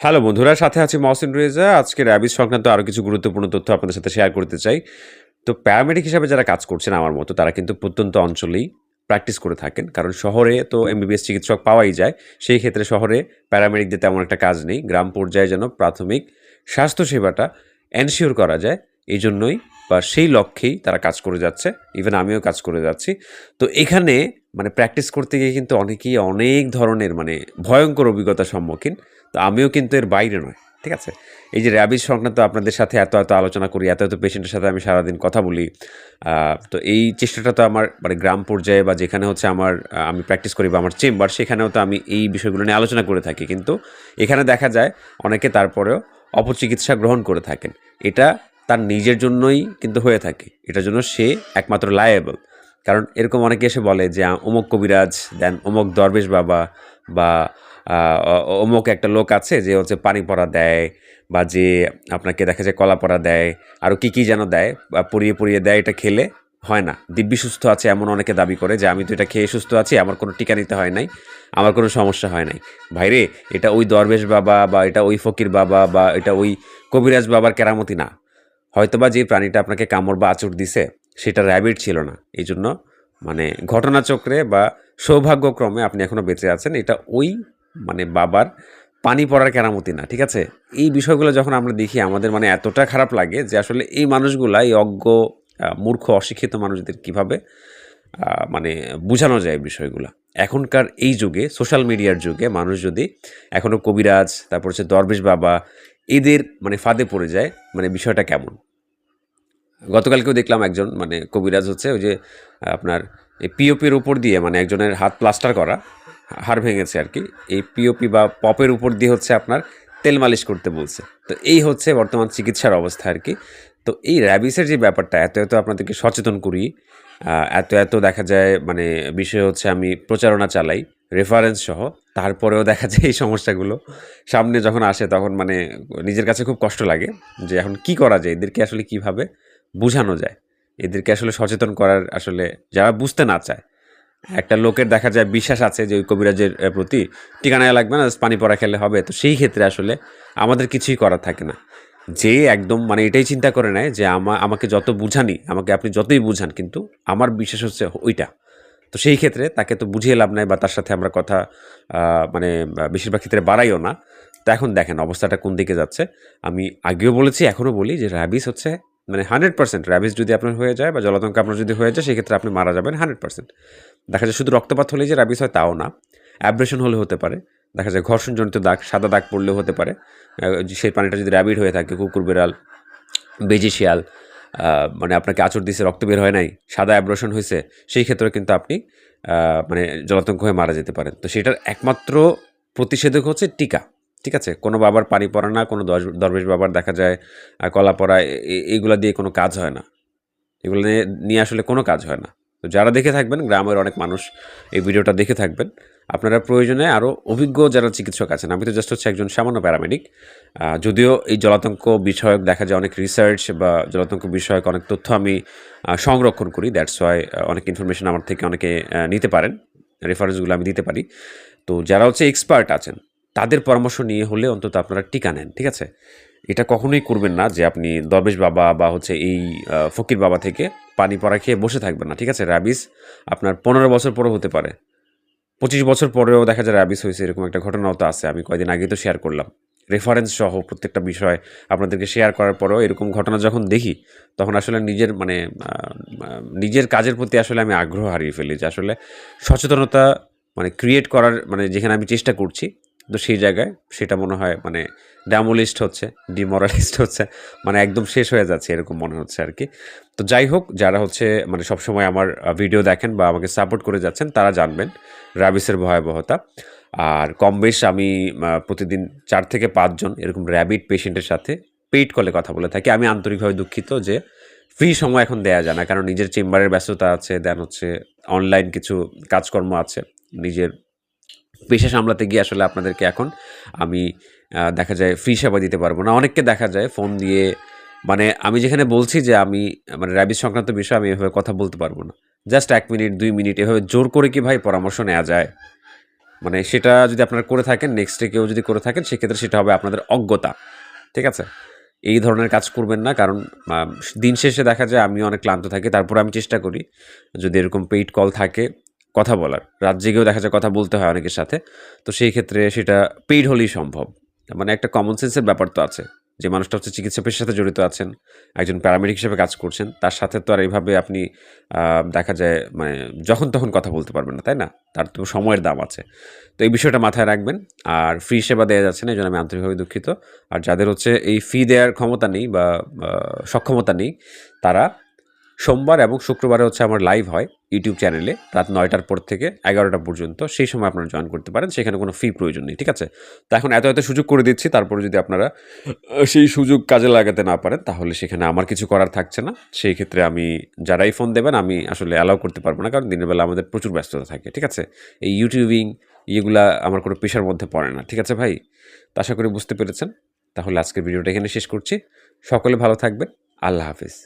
Hello বন্ধুরা, সাথে আছি মহসিন রেজা। আজকে র্যাবিস সংক্রান্ত আরও কিছু গুরুত্বপূর্ণ তথ্য আপনাদের সাথে শেয়ার করতে চাই। তো প্যারামেডিক হিসাবে যারা কাজ করছেন আমার মতো, তারা কিন্তু প্রত্যন্ত অঞ্চলেই প্র্যাকটিস করে থাকেন। কারণ শহরে তো এমবিবিএস চিকিৎসক পাওয়াই যায়, সেই ক্ষেত্রে শহরে প্যারামেডিকদের তেমন একটা কাজ নেই। গ্রাম পর্যায়ে যেন প্রাথমিক স্বাস্থ্যসেবাটা এনশিওর করা যায়, এই জন্যই বা সেই লক্ষ্যেই তারা কাজ করে যাচ্ছে। ইভেন আমিও কাজ করে যাচ্ছি। তো এখানে মানে প্র্যাকটিস করতে গিয়ে কিন্তু অনেকেই অনেক ধরনের মানে ভয়ঙ্কর অভিজ্ঞতার সম্মুখীন। তো আমিও কিন্তু এর বাইরে নয় ঠিক আছে? এই যে র্যাবিস সংক্রান্ত আপনাদের সাথে এত এত আলোচনা করি, এত এত পেশেন্টের সাথে আমি সারাদিন কথা বলি তো এই চেষ্টাটা তো আমার মানে গ্রাম পর্যায়ে বা যেখানে হচ্ছে আমার আমি প্র্যাকটিস করি বা আমার চেম্বার, সেখানেও তো আমি এই বিষয়গুলো নিয়ে আলোচনা করে থাকি। কিন্তু এখানে দেখা যায় অনেকে তারপরেও অপচিকিৎসা গ্রহণ করে থাকেন। এটা তার নিজের জন্যই কিন্তু হয়ে থাকে, এটার জন্য সে একমাত্র লায়েবল কারণ এরকম অনেকে এসে বলে যে অমুক কবিরাজ, দেন অমুক দরবেশ বাবা বা অমুক একটা লোক আছে যে হচ্ছে পানি পড়া দেয় বা যে আপনাকে দেখা যায় কলা পড়া দেয় আরও কী কী যেন দেয়, বা পরিয়ে পরিয়ে দেয়, এটা খেলে হয় না। দিব্যি সুস্থ আছে এমন অনেকে দাবি করে যে আমি তো এটা খেয়ে সুস্থ আছি, আমার কোনো টিকা নিতে হয় নাই, আমার কোনো সমস্যা হয় নাই। ভাইরে, এটা ওই দরবেশ বাবা বা এটা ওই ফকির বাবা বা এটা ওই কবিরাজ বাবার কেরামতি না। হয়তোবা যে প্রাণীটা আপনাকে কামড় বা আঁচড় দিছে, সেটা র্যাবিট ছিল না। এই জন্য মানে ঘটনাচক্রে বা সৌভাগ্যক্রমে আপনি এখনও বেঁচে আছেন, এটা ওই মানে বাবার পানি পড়ার কেরামতি না, ঠিক আছে? এই বিষয়গুলো যখন আমরা দেখি, আমাদের মানে এতটা খারাপ লাগে যে আসলে এই মানুষগুলা, এই অজ্ঞ মূর্খ, অশিক্ষিত মানুষদের কীভাবে মানে বোঝানো যায় বিষয়গুলো? এখনকার এই যুগে সোশ্যাল মিডিয়ার যুগে মানুষ যদি এখনও কবিরাজ, তারপর হচ্ছে দরবেশ বাবা, এদের মানে ফাঁদে পড়ে যায় মানে বিষয়টা কেমন? গতকালকেও দেখলাম একজন মানে কবিরাজ হচ্ছে, ওই যে আপনার এই পিওপির উপর দিয়ে মানে একজনের হাত প্লাস্টার করা হাড় ভেঙেছে আর কি। এই পিওপি বা পপের উপর দিয়ে হচ্ছে আপনার তেল মালিশ করতে বলছে। তো এই হচ্ছে বর্তমান চিকিৎসার অবস্থা আর কি। তো এই র্যাবিসের যে ব্যাপারটা, এত এত আপনাদেরকে সচেতন করি এত এত দেখা যায় মানে বিষয় হচ্ছে আমি প্রচারণা চালাই রেফারেন্স সহ, তারপরেও দেখা যায় এই সমস্যাগুলো। সামনে যখন আসে তখন মানে নিজের কাছে খুব কষ্ট লাগে যে এখন কি করা যায়, এদেরকে আসলে কীভাবে বোঝানো যায়? এদেরকে আসলে সচেতন করার আসলে যারা বুঝতে না চায় একটা লোকের দেখা যায় বিশ্বাস আছে যে ওই কবিরাজের প্রতি ঠিকানা লাগবে না, পানি পড়া খেলে হবে। তো সেই ক্ষেত্রে আসলে আমাদের কিছুই করার থাকে না। যে একদম মানে এটাই চিন্তা করে নেয় যে আমা, আমাকে যত বুঝানি, আমাকে আপনি যতই বুঝান, কিন্তু আমার বিশ্বাস হচ্ছে ওইটা। তো সেই ক্ষেত্রে তাকে তো বুঝিয়ে লাভ নাই বা তার সাথে আমরা কথা মানে বেশিরভাগ ক্ষেত্রে বাড়াইও না। তো এখন দেখেন অবস্থাটা কোন দিকে যাচ্ছে। আমি আগেও বলেছি, এখনও বলি যে র্যাবিস হচ্ছে মানে হান্ড্রেড পার্সেন্ট র্যাবিস যদি আপনার হয়ে যায় বা জলাতঙ্ক আপনার যদি হয়ে যায়, সেক্ষেত্রে আপনি মারা যাবেন হান্ড্রেড পার্সেন্ট। দেখা যায় শুধু রক্তপাত হলেই যে র্যাবিস হয় তাও না। অ্যাব্রেশন হলে হতে পারে। দেখা যায় ঘর্ষণজনিত দাগ, সাদা দাগ পড়লেও হতে পারে। সেই পানিটা যদি র্যাবিড হয়ে থাকে, কুকুর, বিড়াল, বেজি শিয়াল মানে আপনাকে আচর দিছে, রক্ত বের হয় নাই, সাদা অ্যাব্রেশন হয়েছে, সেই ক্ষেত্রে কিন্তু আপনি মানে জলাতঙ্ক হয়ে মারা যেতে পারেন। তো সেটার একমাত্র প্রতিষেধক হচ্ছে টিকা। ঠিক আছে, কোনো বাবার পানি পড়া না, কোনো দরবেশ বাবার দেখা যায় কলা পড়া এইগুলা দিয়ে কোনো কাজ হয় না। এগুলো নিয়ে নিয়ে আসলে কোনো কাজ হয় না। তো যারা দেখে থাকবেন, গ্রামের অনেক মানুষ এই ভিডিওটা দেখে থাকবেন, আপনারা প্রয়োজনে আরও অভিজ্ঞ যারা চিকিৎসক আছেন, আমি তো জাস্ট হচ্ছে একজন সামান্য প্যারামেডিক যদিও এই জলাতঙ্ক বিষয়ক দেখা যায় অনেক রিসার্চ বা জলাতঙ্ক বিষয়ক অনেক তথ্য আমি সংরক্ষণ করি দ্যাটস ওয়াই অনেক ইনফরমেশন আমার থেকে অনেকে নিতে পারেন রেফারেন্সগুলো আমি দিতে পারি। তো যারা হচ্ছে এক্সপার্ট আছেন তাদের পরামর্শ নিয়ে হলে অন্তত আপনারা টিকা নেন, ঠিক আছে? এটা কখনোই করবেন না যে আপনি দরবেশ বাবা বা হচ্ছে এই ফকির বাবা থেকে পানি পড়া খেয়ে বসে থাকবেন না, ঠিক আছে? র্যাবিস আপনার পনেরো বছর পরেও হতে পারে। পঁচিশ বছর পরেও দেখা যায় র্যাবিস হয়েছে, এরকম একটা ঘটনাও তো আছে, আমি কয়দিন আগেই তো শেয়ার করলাম। রেফারেন্স সহ প্রত্যেকটা বিষয় আপনাদেরকে শেয়ার করার পরেও এরকম ঘটনা যখন দেখি, তখন আসলে নিজের মানে নিজের কাজের প্রতি আসলে আমি আগ্রহ হারিয়ে ফেলি যে আসলে সচেতনতা মানে ক্রিয়েট করার মানে যেখানে আমি চেষ্টা করছি তো সেই জায়গায় সেটা মনে হয় মানে ড্যামোলিস্ট হচ্ছে ডিমোরালিস্ট হচ্ছে মানে একদম শেষ হয়ে যাচ্ছে এরকম মনে হচ্ছে আর কি। তো যাই হোক, যারা হচ্ছে মানে সবসময় আমার ভিডিও দেখেন বা আমাকে সাপোর্ট করে যাচ্ছেন, তারা জানবেন র্যাবিসের ভয়াবহতা। আর কম বেশ আমি প্রতিদিন চার থেকে পাঁচজন এরকম র্যাবিট পেশেন্টের সাথে পেইড কলে কথা বলে থাকি। আমি আন্তরিকভাবে দুঃখিত যে ফ্রি সময় এখন দেয়া যায় না, কারণ নিজের চেম্বারের ব্যস্ততা আছে দেন হচ্ছে অনলাইন কিছু কাজকর্ম আছে, নিজের পেশা সামলাতে গিয়ে আসলে আপনাদেরকে এখন আমি দেখা যায় ফ্রি সেবা দিতে পারব না। অনেককে দেখা যায় ফোন দিয়ে মানে আমি যেখানে বলছি যে আমি মানে র্যাবিস সংক্রান্ত বিষয়ে আমি এভাবে কথা বলতে পারব না। জাস্ট এক মিনিট, দুই মিনিট এভাবে জোর করে কি ভাই পরামর্শ নেওয়া যায়? মানে সেটা যদি আপনারা করে থাকেন নেক্সটে কেউ যদি করে থাকেন, সেক্ষেত্রে সেটা হবে আপনাদের অজ্ঞতা। ঠিক আছে? এই ধরনের কাজ করবেন না, কারণ দিন শেষে দেখা যায় আমি অনেক ক্লান্ত থাকি, তারপর আমি চেষ্টা করি যদি এরকম পেইড কল থাকে কথা বলার। রাত জেগেও দেখা যায় কথা বলতে হয় অনেকের সাথে। তো সেই ক্ষেত্রে সেটা পেইড হলেই সম্ভব। মানে একটা কমন সেন্সের ব্যাপার তো আছে যে, মানুষটা হচ্ছে চিকিৎসা পেশার সাথে জড়িত আছেন, একজন প্যারামেডিক হিসেবে কাজ করছেন, তার সাথে তো আর এইভাবে আপনি দেখা যায় মানে যখন তখন কথা বলতে পারবেন না, তাই না? তার তো সময়ের দাম আছে। তো এই বিষয়টা মাথায় রাখবেন। আর ফ্রি সেবা দেওয়া যাচ্ছে না, এই জন্য আমি আন্তরিকভাবে দুঃখিত। আর যাদের হচ্ছে এই ফি দেওয়ার ক্ষমতা নেই বা সক্ষমতা নেই, তারা সোমবার এবং শুক্রবারে হচ্ছে আমার লাইভ হয় ইউটিউব চ্যানেলে রাত নয়টার পর থেকে এগারোটা পর্যন্ত। সেই সময় আপনারা জয়েন করতে পারেন, সেখানে কোনো ফি প্রয়োজন নেই, ঠিক আছে? তো এখন এত এত সুযোগ করে দিচ্ছি, তারপরে যদি আপনারা সেই সুযোগ কাজে লাগাতে না পারেন, তাহলে সেখানে আমার কিছু করার থাকছে না। সেই ক্ষেত্রে আমি, যারাই ফোন দেবেন, আমি আসলে অ্যালাউ করতে পারব না, কারণ দিনের বেলা আমাদের প্রচুর ব্যস্ততা থাকে, ঠিক আছে? এই ইউটিউবিং ইয়েগুলা আমার কোনো পেশার মধ্যে পড়ে না, ঠিক আছে ভাই? তা আশা করি বুঝতে পেরেছেন। তাহলে আজকের ভিডিওটা এখানে শেষ করছি। সকলে ভালো থাকবেন। আল্লাহ হাফিজ।